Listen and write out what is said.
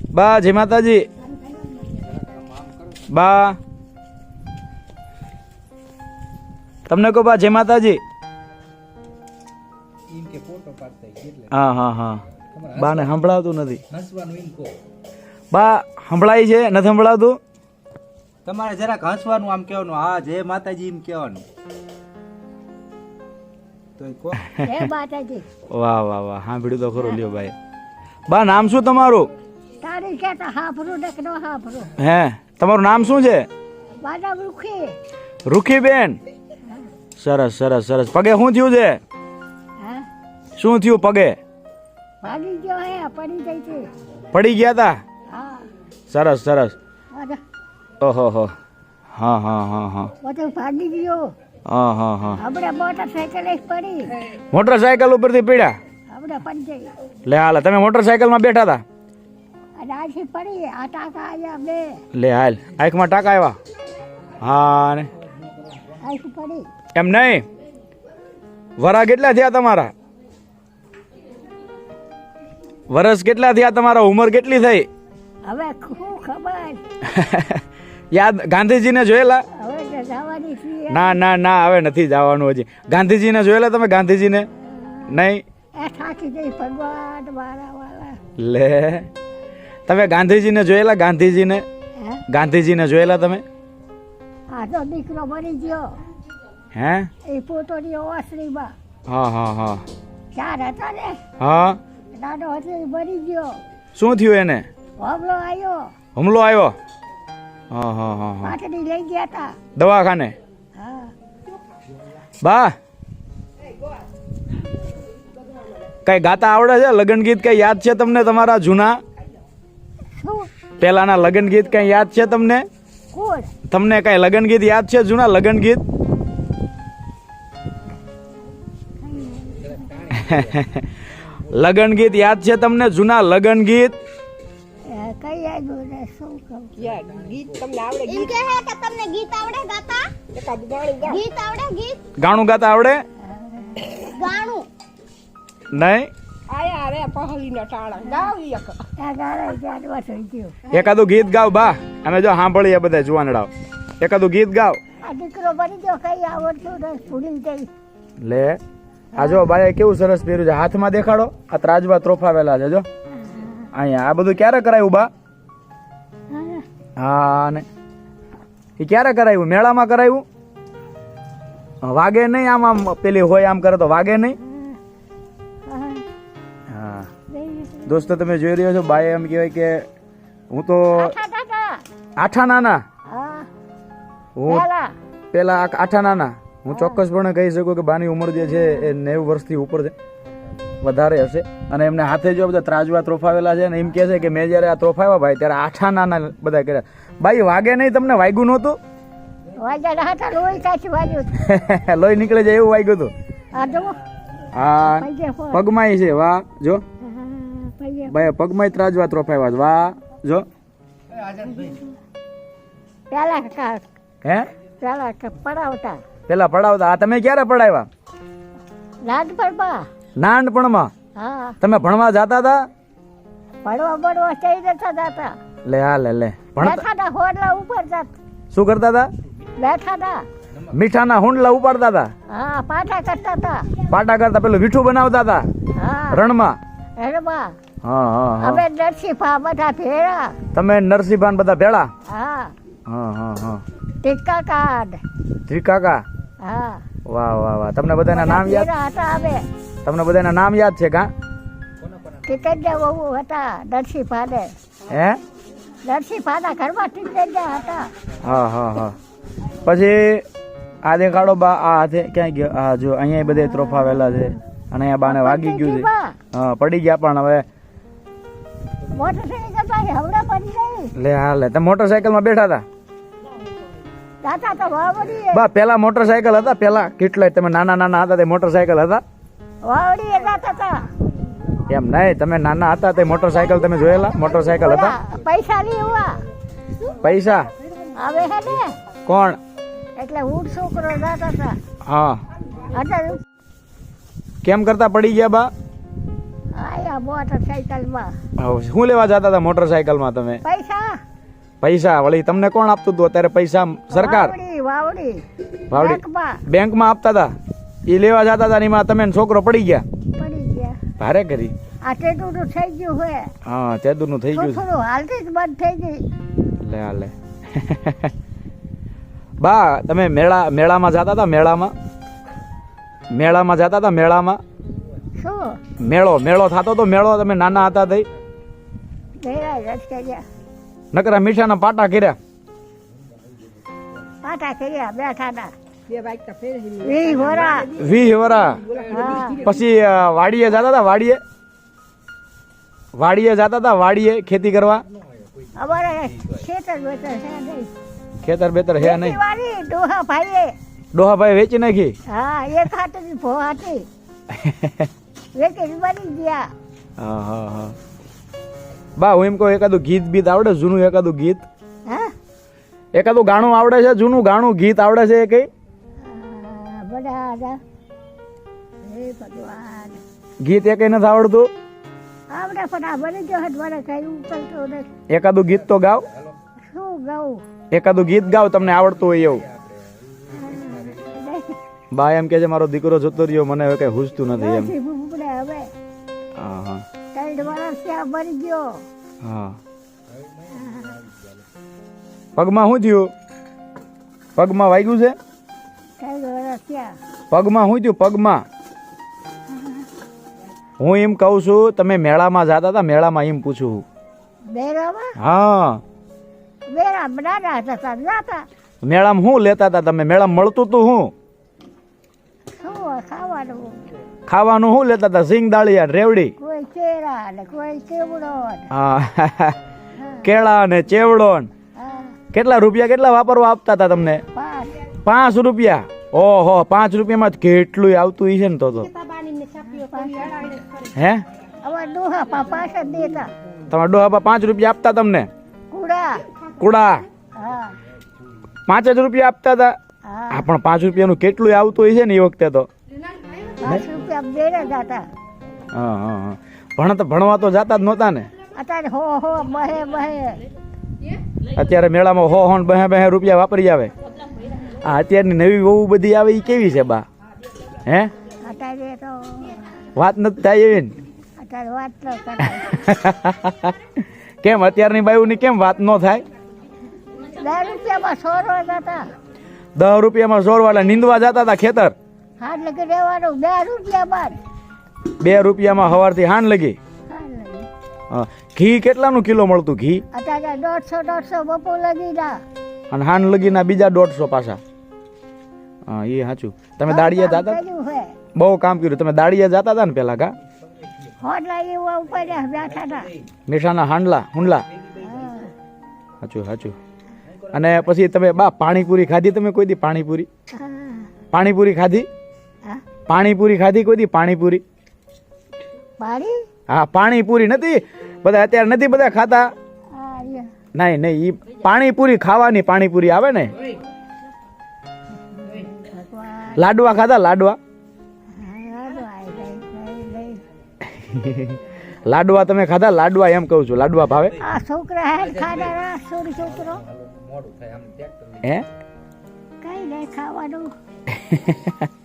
બા જય માતાજી. બા. તમને કહો બા જય માતાજી. હા હા હા. બાને સંભળાવતું નથી. બા સંભળાય છે નથી સંભળાવતું? તમારે જરાક હસવાનું આમ કહેવાનું હા જય માતાજી એમ કહેવાનું. વાહ વાહ વાહ સાંભળ્યું તો ખરું લ્યો ભાઈ. બા નામ શું તમારું? તારી હાફરું હે તમારું નામ શું છે? રૂખી. વૃક્ષી રૂખીબેન? સરસ સરસ સરસ. પગે શું થયું છે? શું થયું પગે? ભાગી ગયો હે પડી ગઈ છે. પડી ગયા તા? સરસ સરસ. ઓહો હો. હા હા હા હા. બધો ભાગી ગયો. હા હા હા. હમણાં મોટરસાઇકલ પડી. મોટરસાયકલ ઉપરથી પીડ્યા? પડી ગઈ. લે હાલ તમે મોટરસાયકલમાં બેઠા હતા અને પડી આ ટાકા આવ્યા બે. લે હાલ આંખમાં ટાંકા આવ્યા? હા ને. આથી પડી? એમ નહીં? વરા કેટલા થયા તમારા? વરસ કેટલા થયા તમારા? ઉંમર કેટલી થઈ? હવે શું ખબર? યાદ ગાંધીજીને જોયેલા? ના ના ના હવે નથી જવાનું હજી. ગાંધીજીને જોયેલા તમે ગાંધીજીને? નહીં? લે. તમે ગાંધીજીને જોયેલા? ગાંધીજીને? ગાંધીજીને જોયેલા તમે? આ તો દીકરો મરી ગયો. હે? એ પોતોની ઓસરીમાં. હા હા હા. ચાર હતા ને? હા. નાનો હતો એ મરી ગયો. શું થયું એને? હોમલો આવ્યો હુમલો આવ્યો? હા હા હા હા. પાટડી લઈ ગયા હતા. દવાખાને? હા. બા. કઈ ગાતા આવડે છે? લગ્ન ગીત કઈ યાદ છે તમને તમારા જૂના? શું પેલાના લગ્ન ગીત કઈ યાદ છે તમને? તમને કઈ લગ્ન ગીત યાદ છે? જૂના લગ્ન ગીત? લગ્ન ગીત યાદ છે તમને? જૂના લગ્ન ગીત? ગાણું ગીત આવડે ગાતા? ગીત આવડે ગીત ગાણું ગાતા આવડે ગાણું નહીં આ ગાળા જાડવા થઈ ગયો. એકાદું ગીત ગાવ બા. અમે જો સાંભળીએ બધા જુવાનડાવ એકાદું ગીત ગાવ. આ દીકરો બની ગયો કઈ આવડતું ને ભૂલી ગઈ. લે આ જો બાએ કેવું સરસ પહેર્યું છે. હાથમાં દેખાડો. આ ત્રાજવા ત્રોફાવેલા છે જો. અહીંયા આ બધું ક્યારે કરાયું બા? હા, હા ને. એ ક્યારે કરાયું? મેળામાં કરાયું? વાગે નહીં આમ આમ પેલી હોય આમ કરે તો વાગે નહીં? દોસ્તો તમે જોઈ રહ્યો છો બાએ એમ કહેવાય કે હું તો આઠા નાના. હું પેલા આઠા નાના. હું ચોક્કસપણે કહી શકું કે બાની ઉંમર જે છે એ નેવું વર્ષથી ઉપર છે. વધારે હશે. અને એમને હાથે જો બધા ત્રાજવા ત્રોફાવેલા છે ને એમ કહે છે કે મેં જ્યારે આ ત્રોફાવ્યા ભાઈ ત્યારે આઠા નાના બધા કર્યા. ભાઈ વાગે નહીં તમને? વાગ્યું નહોતું? લોહી નીકળે જાય એવું વાગ્યું હતું. હા. પૈયે છે. વાહ જો. ભાઈ પગમાં ત્રાજવા ત્રોફાવ્યા છે વાહ જો. પેલા હે? પેલા પડાવતા. પેલા પડાવતા. આ તમે ક્યારે પડાવ્યા નાનપણમાં. નાનપણમાં? હા. તમે ભણવા જતા હતા? ભણવા ભણવા જઈ જતા. હતા લે હા લે લે. ભણતા હોડલા ઉપર જાત. શું કરતા હતા? બેઠા હતા મીઠાના હુંડલા ઉપાડતા હતા? હા પાટા કરતા હતા. પાટા કરતા પેલું મીઠું બનાવતા હતા? હા. રણમાં? રણમાં. હા હા હા. અમે નરસિંહા બધા ભેળા. તમે નરસિંહભાન બધા ભેળા? હા. હા હા હા. ટીકા કાઢ ત્રિકાકા હા. વાહ વાહ વાહ. તમને બધાના નામ યાદ? હતા અમે તમને બધાના નામ યાદ છે કા? ટીકડિયા બહુ હતા નરસિંહાને હે? નરસિંહાના ઘરમાં ટીકડિયા હતા. હા હા હા. પછી આ દેખાડો બા આ હાથે ક્યાં ગયો? આ જો અહીંયા બધે ત્રોફાવેલા છે. અને અહીંયા બાને વાગી ગયું છે. હા પડી ગયા પણ હવે લે હા લે. તમે મોટરસાયકલમાં બેઠા હતા? બા પેલા મોટરસાયકલ હતા? પેલા કેટલાય તમે નાના નાના હતા તે મોટરસાયકલ હતા? એમ નહીં તમે નાના હતા તે મોટરસાયકલ તમે જોયેલા? મોટરસાયકલ હતા? પૈસા પૈસા? કોણ? એટલે હું છોકરો હા. કેમ કરતા પડી ગયા બા? આયા મોટરસાયકલમાં. શું લેવા જતા હતા મોટરસાયકલમાં તમે? પૈસા. પૈસા વળી તમને કોણ આપતું હતું અત્યારે પૈસા? સરકાર? વાવડી બેંકમાં. આપતા હતા? એ લેવા જતા હતા એમાં તમે છોકરો પડી ગયા? પડી ગયા. ભારે કરી. આ ટેટું થઈ ગયું હોય હા તેદુરનું થઈ ગયું થોડું હાલતી જ બંધ થઈ ગઈ. લે લે. બા તમે મેળા મેળામાં જતા હતા? મેળામાં? મેળામાં જતા હતા? મેળામાં? મેળો મેળો થતો તો મેળો તમે નાના હતા થઈ નકરા મીઠાના પાટા કર્યા. પાટા કર્યા બેઠા ના વી વરા. વી વરા. હા. પછી વાડીએ જતા હતા વાડીએ? વાડીએ જતા હતા વાડીએ ખેતી કરવા? ખેતર બેતર છે નહીં. ખેતર બેતર હે નહીં. ડોહા ભાઈ વેચી નાખી? હા એક હાથ ભો હાથી ગયા. હા હા હા. બા હું એમ કહું એકાદું ગીત બીત આવડે? જૂનું એકાદું ગીત? હા? એકાદું ગાણું આવડે છે? જૂનું ગાણું ગીત આવડે છે એ કઈ? ગીત એ કઈ નથી આવડતું? આપણે પણ આ બની ગયો હતો મને કઈ ઉકલતો નથી. એકાદું ગીત તો ગાવ? શું ગાઉં? એકાદું ગીત ગાવ તમને આવડતું હોય એવું. બા એમ કે છે મારો દીકરો જતો રહ્યો મને હવે કઈ હુજતું નથી એમ. હવે. ત્રણ વર્ષ ત્યાં બની ગયો. હા. પગમાં શું થયું? પગમાં વાગ્યું છે? પગમાં શું થયું? પગમાં. હું એમ કહું છું તમે મેળામાં જતા હતા મેળામાં એમ પૂછું હા. હતા મેળામાં શું લેતા હતા તમે? મેળામાં મળતું તું હું શું ખાવાનું. ખાવાનું શું લેતા હતા? સિંગ દાળિયા રેવડી? કોઈ કેળા ને કોઈ કેવડો હા કેળા ને ચેવડો કેટલા રૂપિયા કેટલા વાપરવા આપતા હતા તમને? પાંચ. રૂપિયા? ઓહો પાંચ રૂપિયામાં જ કેટલું આવતું હશે ને તો તો. હે? તમારા ડોહાપા પાંચ રૂપિયા આપતા તમને? કુડા. પાંચ જ રૂપિયા આપતા હતા? હા. પણ પાંચ રૂપિયાનું કેટલું આવતું હશે ને એ વખતે તો? બેરે જતા. હા હા હા. ભણ ભણવા તો જાતા જ નહોતા ને. અત્યારે હો હો બહે બહે. અત્યારે મેળામાં હો હોન બહે બહે રૂપિયા વાપરી આવે આ અત્યારની નવી વહુ બધી આવે એ કેવી છે બા? હે? અત્યારે તો વાત નથી થાય એવી ને. અત્યારે વાત ન કેમ અત્યારની બાયુની કેમ વાત ન થાય? દસ રૂપિયામાં સોરવા જતા. દસ રૂપિયામાં સોરવાળા નીંદવા જતા હતા ખેતર. હાથ લગી રહેવાનું બે રૂપિયા બાદ. બે રૂપિયામાં સવારથી હાન લગી? હા. ઘી કેટલાનું કિલો મળતું ઘી? અત્યારે દોઢસો દોઢસો બપો લગી ના અને હાન લગીના બીજા દોઢસો પાછા? હા એ સાચું. તમે દાડિયા જતા? બહુ કામ કર્યું. તમે દાડિયા જતા હતા ને પેલા કા? હોડલા એવા ઉપર બેઠા હતા. મીઠાના હાંડલા હુંડલા? સાચું સાચું. અને પછી તમે બા પાણીપુરી ખાધી તમે કોઈ દી? પાણીપુરી? પાણીપુરી ખાધી. પાણીપુરી ખાધી કોઈ દી? પાણીપુરી? પાણી? હા પાણીપુરી નથી. બધા અત્યારે નથી બધા ખાતા. નહીં નહીં ઈ પાણીપુરી ખાવાની પાણીપુરી આવે ને? લાડવા ખાધા? લાડવા. લાડવા તમે ખાધા? લાડવા એમ કહું છું. લાડવા ભાવે? છોકરા હે ખાનારા સોરી છોકરો. હે? કઈ નહીં ખાવાનું.